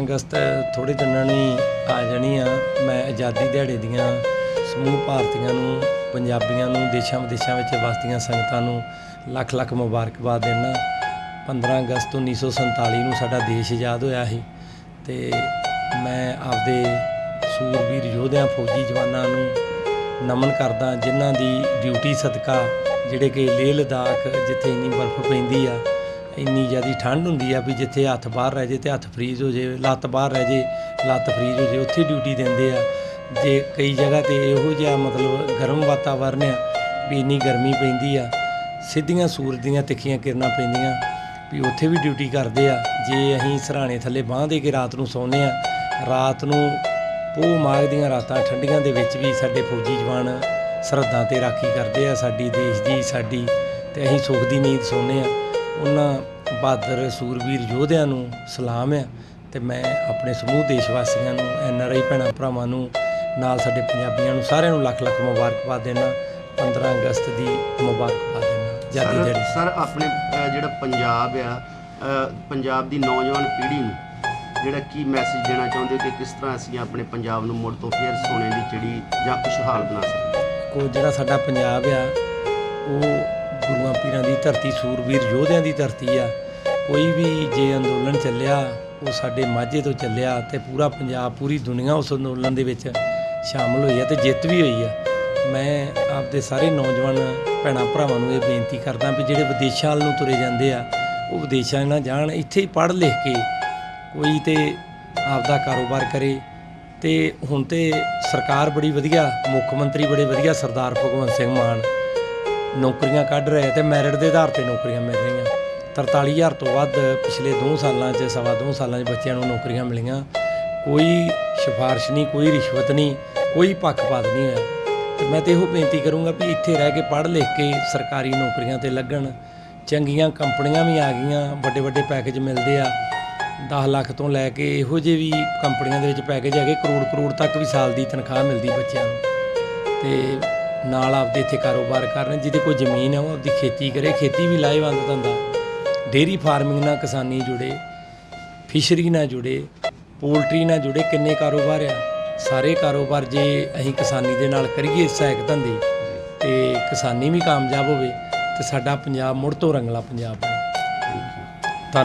ਅਗਸਤ ਥੋੜੇ ਦਿਨਾਂ ਨੂੰ ਆ ਜਾਣੀ ਆ ਮੈਂ ਆਜ਼ਾਦੀ ਦਿਹਾੜੇ ਦੀਆਂ ਸਮੂਹ ਭਾਰਤੀਆਂ ਨੂੰ, ਪੰਜਾਬੀਆਂ ਨੂੰ, ਦੇਸ਼ਾਂ ਵਿਦੇਸ਼ਾਂ ਵਿੱਚ ਵਸਦੀਆਂ ਸੰਗਤਾਂ ਨੂੰ ਲੱਖ ਲੱਖ ਮੁਬਾਰਕਬਾਦ ਦਿੰਦਾ। 15 ਅਗਸਤ 1947 ਨੂੰ ਸਾਡਾ ਦੇਸ਼ ਆਜ਼ਾਦ ਹੋਇਆ ਸੀ ਤੇ ਮੈਂ ਆਪਦੇ ਸੂਰਬੀਰ ਯੋਧਿਆਂ, ਫੌਜੀ ਜਵਾਨਾਂ ਨੂੰ ਨਮਨ ਕਰਦਾ, ਜਿਨ੍ਹਾਂ ਦੀ ਡਿਊਟੀ ਸਦਕਾ ਜਿਹੜੇ ਕਿ ਲੇਹ ਲਦਾਖ ਜਿੱਥੇ ਇੰਨੀ ਬਰਫ਼ ਪੈਂਦੀ ਆ ਇੰਨੀ ਜ਼ਿਆਦੀ ਠੰਡ ਹੁੰਦੀ ਆ ਵੀ ਜਿੱਥੇ ਹੱਥ ਬਾਹਰ ਰਹਿ ਜੇ ਤੇ ਹੱਥ ਫਰੀਜ਼ ਹੋ ਜੇ, ਲੱਤ ਬਾਹਰ ਰਹਿ ਜੇ, ਲੱਤ ਫਰੀਜ਼ ਹੋ ਜੇ, ਉੱਥੇ ਡਿਊਟੀ ਦਿੰਦੇ ਆ। ਜੇ ਕਈ ਜਗ੍ਹਾ ਤੇ ਇਹੋ ਜਿਹਾ ਮਤਲਬ ਗਰਮ ਵਾਤਾਵਰਨ ਆ ਵੀ ਇੰਨੀ ਗਰਮੀ ਪੈਂਦੀ ਆ, ਸਿੱਧੀਆਂ ਸੂਰਜ ਦੀਆਂ ਤਿੱਖੀਆਂ ਕਿਰਨਾਂ ਪੈਂਦੀਆਂ ਵੀ ਉੱਥੇ ਵੀ ਡਿਊਟੀ ਕਰਦੇ ਆ। ਜੇ ਅਸੀਂ ਸਰਾਣੇ ਥੱਲੇ ਬਾਂਹ ਦੇ ਕੇ ਰਾਤ ਨੂੰ ਸੌਂਦੇ ਆ, ਰਾਤ ਨੂੰ ਪੋਹ ਮਾਘ ਦੀਆਂ ਰਾਤਾਂ ਠੰਡੀਆਂ ਦੇ ਵਿੱਚ ਵੀ ਸਾਡੇ ਫੌਜੀ ਜਵਾਨ ਸਰਹੱਦਾਂ ਤੇ ਰਾਖੀ ਕਰਦੇ ਆ, ਸਾਡੀ ਦੇਸ਼ ਦੀ, ਸਾਡੀ ਤੇ ਅਸੀਂ ਸੁੱਖ ਦੀ ਨੀਂਦ ਸੌਂਦੇ ਆ। ਉਹਨਾਂ ਬਹਾਦਰ ਸੂਰਬੀਰ ਯੋਧਿਆਂ ਨੂੰ ਸਲਾਮ ਆ ਤੇ ਮੈਂ ਆਪਣੇ ਸਮੂਹ ਦੇਸ਼ ਵਾਸੀਆਂ ਨੂੰ ਐਨ ਆਰ ਆਈ ਭੈਣਾਂ ਭਰਾਵਾਂ ਨੂੰ ਨਾਲ ਸਾਡੇ ਪੰਜਾਬੀਆਂ ਨੂੰ ਸਾਰਿਆਂ ਨੂੰ ਲੱਖ ਲੱਖ ਮੁਬਾਰਕਬਾਦ ਦੇਣਾ 15 ਅਗਸਤ ਦੀ ਮੁਬਾਰਕਬਾਦ ਦੇਣਾ ਸਰ ਦਿਹਾੜੇ। ਸਰ ਆਪਣੇ ਜਿਹੜਾ ਪੰਜਾਬ ਆ ਪੰਜਾਬ ਦੀ ਨੌਜਵਾਨ ਪੀੜ੍ਹੀ ਨੂੰ ਜਿਹੜਾ ਕੀ ਮੈਸੇਜ ਦੇਣਾ ਚਾਹੁੰਦੇ ਹੋ ਕਿ ਕਿਸ ਤਰ੍ਹਾਂ ਅਸੀਂ ਆਪਣੇ ਪੰਜਾਬ ਨੂੰ ਮੁੜ ਤੋਂ ਫੇਰ ਸੋਨੇ ਦੀ ਚਿੜੀ ਜਾਂ ਖੁਸ਼ਹਾਲ ਬਣਾ ਸਕੀਏ? ਕੋ ਜਿਹੜਾ ਸਾਡਾ ਪੰਜਾਬ ਆ ਉਹ ਗੁਰੂਆਂ ਪੀਰਾਂ ਦੀ ਧਰਤੀ ਸੂਰਬੀਰ ਯੋਧਿਆਂ ਦੀ ਧਰਤੀ ਆ। ਕੋਈ ਵੀ ਜੇ ਅੰਦੋਲਨ ਚੱਲਿਆ, ਉਹ ਸਾਡੇ ਮਾਝੇ ਤੋਂ ਚੱਲਿਆ ਤੇ ਪੂਰਾ ਪੰਜਾਬ, ਪੂਰੀ ਦੁਨੀਆ ਉਸ ਅੰਦੋਲਨ ਦੇ ਵਿੱਚ ਸ਼ਾਮਲ ਹੋਈ ਆ ਤੇ ਜਿੱਤ ਵੀ ਹੋਈ ਆ। ਮੈਂ ਆਪਦੇ ਸਾਰੇ ਨੌਜਵਾਨ ਭੈਣਾਂ ਭਰਾਵਾਂ ਨੂੰ ਇਹ ਬੇਨਤੀ ਕਰਦਾ ਵੀ ਜਿਹੜੇ ਵਿਦੇਸ਼ਾਂ ਵੱਲ ਨੂੰ ਤੁਰੇ ਜਾਂਦੇ ਆ, ਉਹ ਵਿਦੇਸ਼ਾਂ ਨਾ ਜਾਣ, ਇੱਥੇ ਹੀ ਪੜ੍ਹ ਲਿਖ ਕੇ ਕੋਈ ਤੇ ਆਪਦਾ ਕਾਰੋਬਾਰ ਕਰੇ। ਤੇ ਹੁਣ ਤੇ ਸਰਕਾਰ ਬੜੀ ਵਧੀਆ, ਮੁੱਖ ਮੰਤਰੀ ਬੜੇ ਵਧੀਆ, ਸਰਦਾਰ ਭਗਵੰਤ ਸਿੰਘ ਮਾਨ ਨੌਕਰੀਆਂ ਕੱਢ ਰਹੇ ਆ ਤੇ ਮੈਰਿਟ ਦੇ ਆਧਾਰ ਤੇ ਨੌਕਰੀਆਂ ਮਿਲ ਰਹੀਆਂ। 43000 ਤੋਂ ਵੱਧ ਪਿਛਲੇ 2 ਸਾਲਾਂ 'ਚ, ਸਵਾ 2 ਸਾਲਾਂ 'ਚ ਬੱਚਿਆਂ ਨੂੰ ਨੌਕਰੀਆਂ ਮਿਲੀਆਂ। ਕੋਈ ਸਿਫਾਰਿਸ਼ ਨਹੀਂ, ਕੋਈ ਰਿਸ਼ਵਤ ਨਹੀਂ, ਕੋਈ ਪੱਖਪਾਤ ਨਹੀਂ ਹੋਇਆ। ਤੇ ਮੈਂ ਤੇ ਇਹੋ ਬੇਨਤੀ ਕਰੂੰਗਾ ਵੀ ਇੱਥੇ ਰਹਿ ਕੇ ਪੜ੍ਹ ਲਿਖ ਕੇ ਸਰਕਾਰੀ ਨੌਕਰੀਆਂ ਤੇ ਲੱਗਣ। ਚੰਗੀਆਂ ਕੰਪਨੀਆਂ ਵੀ ਆ ਗਈਆਂ ਵੱਡੇ ਵੱਡੇ ਪੈਕੇਜ ਮਿਲਦੇ ਆ। 10 ਲੱਖ ਤੋਂ ਲੈ ਕੇ ਇਹੋ ਜਿਹੇ ਵੀ ਕੰਪਨੀਆਂ ਦੇ ਵਿੱਚ ਪੈਕੇਜ ਹੈਗੇ ਕਰੋੜ ਕਰੋੜ ਤੱਕ ਵੀ ਸਾਲ ਦੀ ਤਨਖਾਹ ਮਿਲਦੀ ਬੱਚਿਆਂ ਨੂੰ। ਤੇ ਨਾਲ ਆਪਦੇ ਇੱਥੇ ਕਾਰੋਬਾਰ ਕਰਨ, ਜਿਹਦੇ ਕੋਲ ਜ਼ਮੀਨ ਹੈ, ਉਹ ਆਪਦੀ ਖੇਤੀ ਕਰੇ, ਖੇਤੀ ਵੀ ਲਾਹੇਵੰਦ ਧੰਦਾ। ਡੇਰੀ ਫਾਰਮਿੰਗ ਨਾਲ ਕਿਸਾਨੀ ਜੁੜੇ, ਫਿਸ਼ਰੀ ਨਾਲ ਜੁੜੇ, ਪੋਲਟਰੀ ਨਾਲ ਜੁੜੇ, ਕਿੰਨੇ ਕਾਰੋਬਾਰ ਆ। ਸਾਰੇ ਕਾਰੋਬਾਰ ਜੇ ਅਸੀਂ ਕਿਸਾਨੀ ਦੇ ਨਾਲ ਕਰੀਏ ਸਹਾਇਕ ਧੰਦੇ, ਤੇ ਕਿਸਾਨੀ ਵੀ ਕਾਮਯਾਬ ਹੋਵੇ, ਤੇ ਸਾਡਾ ਪੰਜਾਬ ਮੁੜ ਤੋਂ ਰੰਗਲਾ ਪੰਜਾਬ ਬਣੇ।